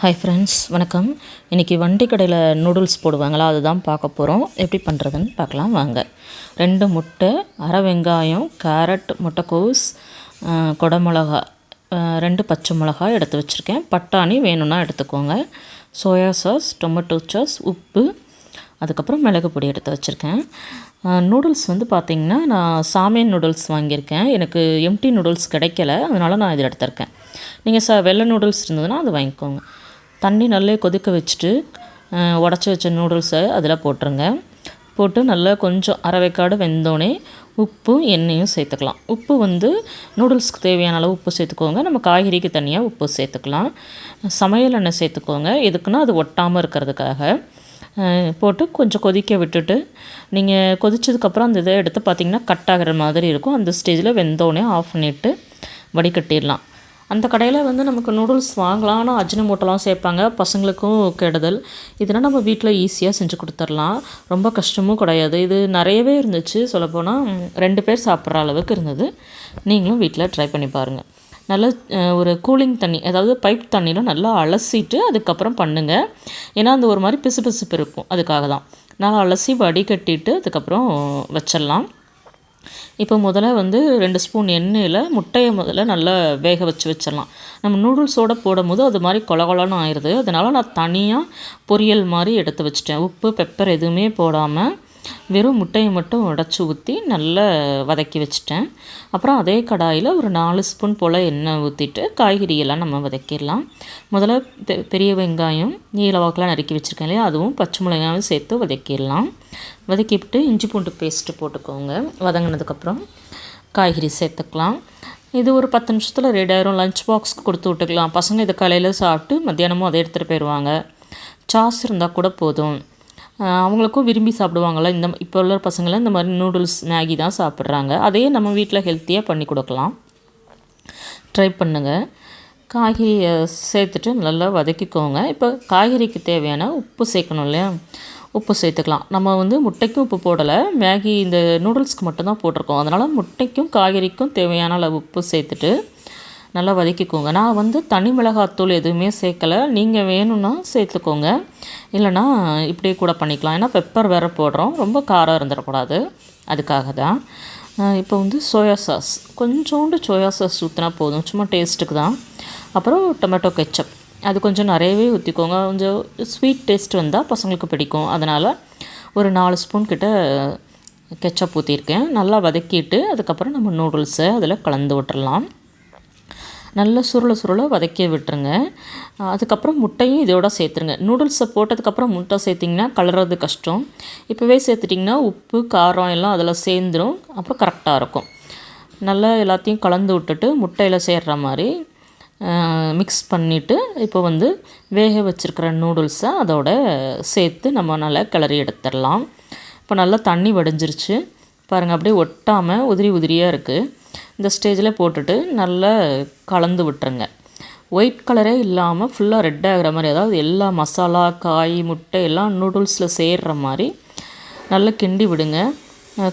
Hi friends வணக்கம். இன்றைக்கி வண்டி கடையில் நூடுல்ஸ் போடுவாங்களா அதுதான் பார்க்க போகிறோம் எப்படி பண்ணுறதுன்னு பார்க்கலாம் வாங்க. ரெண்டு முட்டை அரை வெங்காயம் கேரட் முட்டைக்கோஸ் குடமிளகா ரெண்டு பச்சை மிளகாய் எடுத்து வச்சுருக்கேன். பட்டாணி வேணும்னா எடுத்துக்கோங்க. சோயா சாஸ் டொமேட்டோ சாஸ் உப்பு அதுக்கப்புறம் மிளகு பொடி எடுத்து வச்சுருக்கேன். நூடுல்ஸ் வந்து பார்த்திங்கன்னா நான் சாமியன் நூடுல்ஸ் வாங்கியிருக்கேன். எனக்கு எம்டி நூடுல்ஸ் கிடைக்கல அதனால் நான் இதில் எடுத்திருக்கேன். நீங்கள் ச வெள்ளை நூடுல்ஸ் இருந்ததுன்னா அது வாங்கிக்கோங்க. தண்ணி நல்லா கொதிக்க வச்சுட்டு உடச்சி வச்ச நூடுல்ஸை அதில் போட்டுருங்க. போட்டு நல்லா கொஞ்சம் அரைவேக்காடு வெந்தோடனே உப்பும் எண்ணெயும் சேர்த்துக்கலாம். உப்பு வந்து நூடுல்ஸ்க்கு தேவையான அளவு உப்பு சேர்த்துக்கோங்க. நம்ம காய்கறிக்கு தனியாக உப்பு சேர்த்துக்கலாம். சமையல் எண்ணெய் சேர்த்துக்கோங்க. எதுக்குன்னா அது ஒட்டாமல் இருக்கிறதுக்காக. போட்டு கொஞ்சம் கொதிக்க விட்டுட்டு நீங்கள் கொதித்ததுக்கப்புறம் அந்த இதை எடுத்து பார்த்தீங்கன்னா கட் ஆகிற மாதிரி இருக்கும். அந்த ஸ்டேஜில் வெந்தோடனே ஆஃப் பண்ணிவிட்டு வடிகட்டிடலாம். அந்த கடையில் வந்து நமக்கு நூடுல்ஸ் வாங்கலாம். ஆனால் அஜினமோட்டோலாம் சேர்ப்பாங்க. பசங்களுக்கும் கெடுதல். இதெல்லாம் நம்ம வீட்டில் ஈஸியாக செஞ்சு கொடுத்துர்லாம் ரொம்ப கஷ்டமும் கிடையாது. இது நிறையவே இருந்துச்சு. சொல்லப்போனால் ரெண்டு பேர் சாப்பிட்ற அளவுக்கு இருந்தது. நீங்களும் வீட்டில் ட்ரை பண்ணி பாருங்கள் நல்ல ஒரு கூலிங் தண்ணி அதாவது பைப் தண்ணியில் நல்லா அலசிட்டு அதுக்கப்புறம் பண்ணுங்கள் ஏன்னா அந்த ஒரு மாதிரி பிசு பிசுப்பு இருக்கும். அதுக்காக தான் நல்லா அலசி வடிகட்டிட்டு அதுக்கப்புறம் வச்சிடலாம். இப்போ முதல்ல வந்து ரெண்டு ஸ்பூன் எண்ணெயில் முட்டையை முதல்ல நல்லா வேக வச்சு வச்சிடலாம். நம்ம நூடுல்ஸோடு போடும்போது அது மாதிரி கொல கொலன்னு ஆயிடுது அதனால் நான் தனியாக பொரியல் மாதிரி எடுத்து வச்சிட்டேன். உப்பு பெப்பர் எதுவுமே போடாமல் வெறும் முட்டையை மட்டும் உடச்சி ஊற்றி நல்லா வதக்கி வச்சிட்டேன். அப்புறம் அதே கடாயில் ஒரு நாலு ஸ்பூன் போல் எண்ணெய் ஊற்றிட்டு காய்கறியெல்லாம் நம்ம வதக்கிடலாம். முதல்ல பெ- பெரிய வெங்காயம் நீளவாக்கெலாம் நறுக்கி வச்சுருக்கேன் இல்லையா? அதுவும் பச்சை மிளகாயும் சேர்த்து வதக்கிடலாம். வதக்கிவிட்டு இஞ்சி பூண்டு பேஸ்ட்டு போட்டுக்கோங்க. வதங்கினதுக்கப்புறம் காய்கறி சேர்த்துக்கலாம். இது ஒரு பத்து நிமிஷத்தில் ரெடி ஆயிரும். லஞ்ச் பாக்ஸ்க்கு கொடுத்து விட்டுக்கலாம். பசங்க இதை காலையில் சாப்பிட்டு மத்தியானமும் அதை எடுத்துகிட்டு போயிடுவாங்க சாஸ் இருந்தால் கூட போதும். அவங்களுக்கும் விரும்பி சாப்பிடுவாங்கள்ல இந்த இப்போ உள்ள பசங்களாம் இந்த மாதிரி நூடுல்ஸ் மேகி தான் சாப்பிட்றாங்க. அதையே நம்ம வீட்டில் ஹெல்த்தியாக பண்ணி கொடுக்கலாம். ட்ரை பண்ணுங்கள் காய்கறியை சேர்த்துட்டு நல்லா வதக்கிக்கோங்க. இப்போ காய்கறிக்கு தேவையான உப்பு சேர்க்கணும் இல்லையா? உப்பு சேர்த்துக்கலாம். நம்ம வந்து முட்டைக்கும் உப்பு போடலை. மேகி இந்த நூடுல்ஸ்க்கு மட்டும்தான் போட்டிருக்கோம். அதனால் முட்டைக்கும் காய்கறிக்கும் தேவையான அளவு உப்பு சேர்த்துட்டு நல்லா வதக்கிக்கோங்க. நான் வந்து தனி மிளகாத்தூள் எதுவுமே சேர்க்கலை. நீங்கள் வேணும்னா சேர்த்துக்கோங்க. இல்லைன்னா இப்படியே கூட பண்ணிக்கலாம். ஏன்னா பெப்பர் வேறு போடுறோம். ரொம்ப காரம் இருந்துடக்கூடாது. அதுக்காக தான் இப்போ வந்து சோயா சாஸ் கொஞ்சோண்டு சோயா சாஸ் ஊற்றினா போதும். சும்மா டேஸ்ட்டுக்கு தான். அப்புறம் டொமேட்டோ கெச்சப் அது கொஞ்சம் நிறையவே ஊற்றிக்கோங்க கொஞ்சம் ஸ்வீட் டேஸ்ட் வந்தால் பசங்களுக்கு பிடிக்கும். அதனால் ஒரு நாலு ஸ்பூன் கிட்ட கெச்சப் ஊற்றிருக்கேன் நல்லா வதக்கிட்டு அதுக்கப்புறம் நம்ம நூடுல்ஸை அதில் கலந்து விட்டுறலாம். நல்லா சுருள சுருள வதக்கி விட்டுருங்க. அதுக்கப்புறம் முட்டையும் இதோட சேர்த்துருங்க. நூடுல்ஸை போட்டதுக்கப்புறம் முட்டை சேர்த்திங்கன்னா கலர்றது கஷ்டம். இப்போவே சேர்த்துட்டிங்கன்னா உப்பு காரம் எல்லாம் அதில் சேர்ந்துடும் அப்புறம் கரெக்டாக இருக்கும். நல்லா எல்லாத்தையும் கலந்து விட்டுட்டு முட்டையில் சேர்ற மாதிரி மிக்ஸ் பண்ணிவிட்டு இப்போ வந்து வேக வச்சுருக்கிற நூடுல்ஸை அதோட சேர்த்து நம்ம நல்லா கிளறி எடுத்துடலாம். இப்போ நல்லா தண்ணி வடிஞ்சிருச்சு. பாருங்கள் அப்படியே ஒட்டாமல் உதிரி உதிரியாக இருக்குது இந்த ஸ்டேஜில் போட்டுட்டு நல்லா கலந்து விட்டுருங்க. ஒயிட் கலரே இல்லாமல் ஃபுல்லாக ரெட் ஆகிற மாதிரி அதாவது எல்லா மசாலா காய் முட்டை எல்லாம் நூடுல்ஸில் சேர்கிற மாதிரி நல்லா கிண்டி விடுங்க.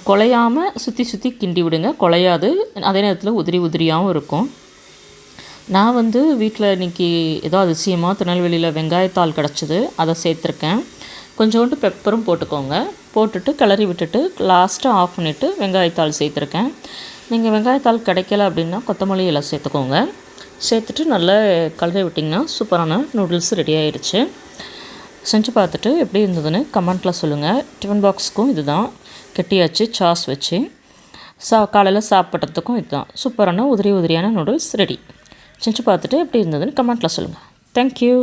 குலையாமல் சுற்றி சுற்றி கிண்டி விடுங்க. குலையாது அதே நேரத்தில் உதிரி உதிரியாகவும் இருக்கும். நான் வந்து வீட்டில் இன்றைக்கி ஏதோ அதிசயமாக திருநெல்வேலியில் வெங்காயத்தாள் கிடச்சிது அதை சேர்த்துருக்கேன். கொஞ்சோண்டு பெப்பரும் போட்டுக்கோங்க. போட்டுட்டு கிளறி விட்டுட்டு லாஸ்ட்டாக ஆஃப் பண்ணிவிட்டு வெங்காயத்தாள் சேர்த்துருக்கேன். நீங்கள் வெங்காயத்தாள் கிடைக்கல அப்படின்னா கொத்தமல்லி இலை சேர்த்துக்கோங்க. சேர்த்துட்டு நல்லா கழுவி விட்டிங்கன்னா சூப்பரான நூடுல்ஸ் ரெடி ஆயிடுச்சு. செஞ்சு பார்த்துட்டு எப்படி இருந்ததுன்னு கமெண்ட்டில் சொல்லுங்கள் டிஃபன் பாக்ஸுக்கும் இதுதான். கெட்டியாச்சு சாஸ் வச்சு. சா காலையில் சாப்பிட்றதுக்கும் இதுதான். சூப்பரான உதிரி உதிரியான நூடுல்ஸ் ரெடி செஞ்சு பார்த்துட்டு எப்படி இருந்ததுன்னு கமெண்ட்டில் சொல்லுங்கள் தேங்க்யூ